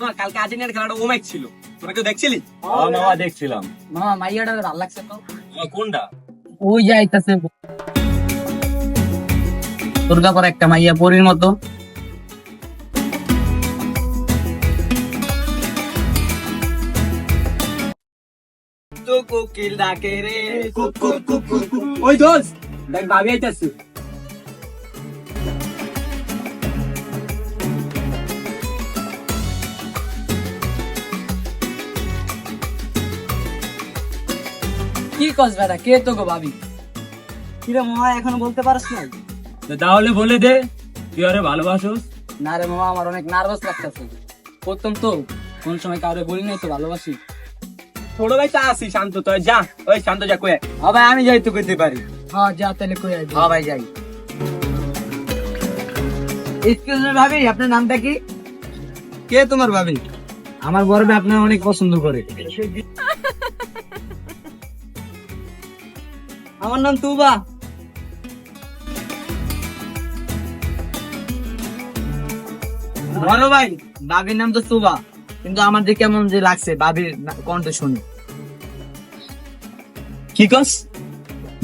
তোমার কালকে আর্জেন্টিনার খেলাটা ও ম্যাচ ছিল। তোরা কেউ দেখছিলি? হ্যাঁ মামা দেখছিলাম। মামা মাইয়াটা ভালো লাগছে তো কোনটা? ওই যে আইতাছে। দুর্গাপুর একটা মাইয়া পরীর মতো। কোকিল ডাকে রে কুক কুক কুক। ওই দোষ দেখ ভাবি আইতাছে। কি কস বেটা? কে তো গো ভাবি কিরে মামা এখনও বলতে পারছ না তো তাহলে বলে দে তুই আরে ভালোবাসোস? না রে মামা আমার অনেক নার্ভাস লাগতেছে। প্রথম তো কোন সময় কাউরে বলি নাই তো ভালোবাসি। ছোট ভাই তো আসি শান্ত তো যা ওই শান্ত যা কয়ে হ্যাঁ ভাই আমি যাই তো করতে পারি হ্যাঁ যা তাহলে কই আই হ্যাঁ ভাই যাই। এক্সকিউজ মি ভাবি আপনার নামটা কি? কে তোমার ভাবি? আমার বড় ভাই আপনার অনেক পছন্দ করে। আমার নাম তুবা। বড় ভাই ভাবির নাম তো তুবা, কিন্তু আমার যে কেমন যে লাগছে ভাবির না- কণ্ঠ শুনে। কি কস?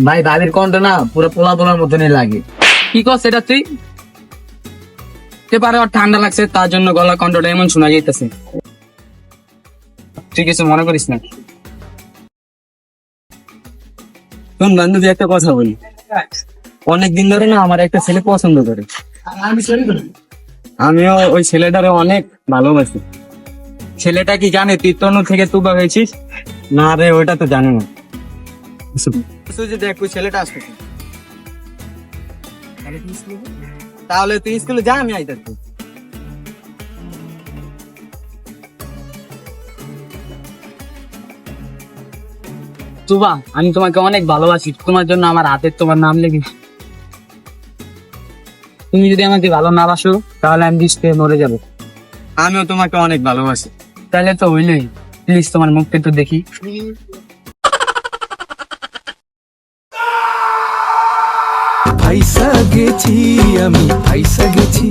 ভাই, বাবির কণ্ঠ না পুরো পোলা পোলার মতনই লাগে। কি কস এটা তুই? পারে ঠান্ডা লাগছে, তার জন্য গলা কণ্ঠটা এমন শোনা যাইতেছে। তুই কিছু মনে করিস না? শোন বান্ধবী একটা কথা বলি। অনেকদিন ধরে না আমার একটা ছেলে পছন্দ করে। আমিও ওই ছেলেটারে অনেক ভালোবাসি। ছেলেটা কি জানে তুই তনু থেকে তুবা হয়েছিস? না রে ওইটা তো জানে না। দেখ ছেলেটা আসবে। তাহলে তুই স্কুলে যা আমি আইতাছি। তুবা, আমি তোমাকে অনেক ভালোবাসি। তোমার জন্য আমার হাতের তোমার নাম লেগে তুমি যদি আমাকে ভালো না বাসো, তাহলে আমি ডিস্টে মরে যাব। আমিও তোমাকে অনেক ভালোবাসি। তাহলে তো হইলই। প্লিজ তোমার মুখটা একটু দেখি। ফাইসা গেছি আমি ফাইসা গেছি।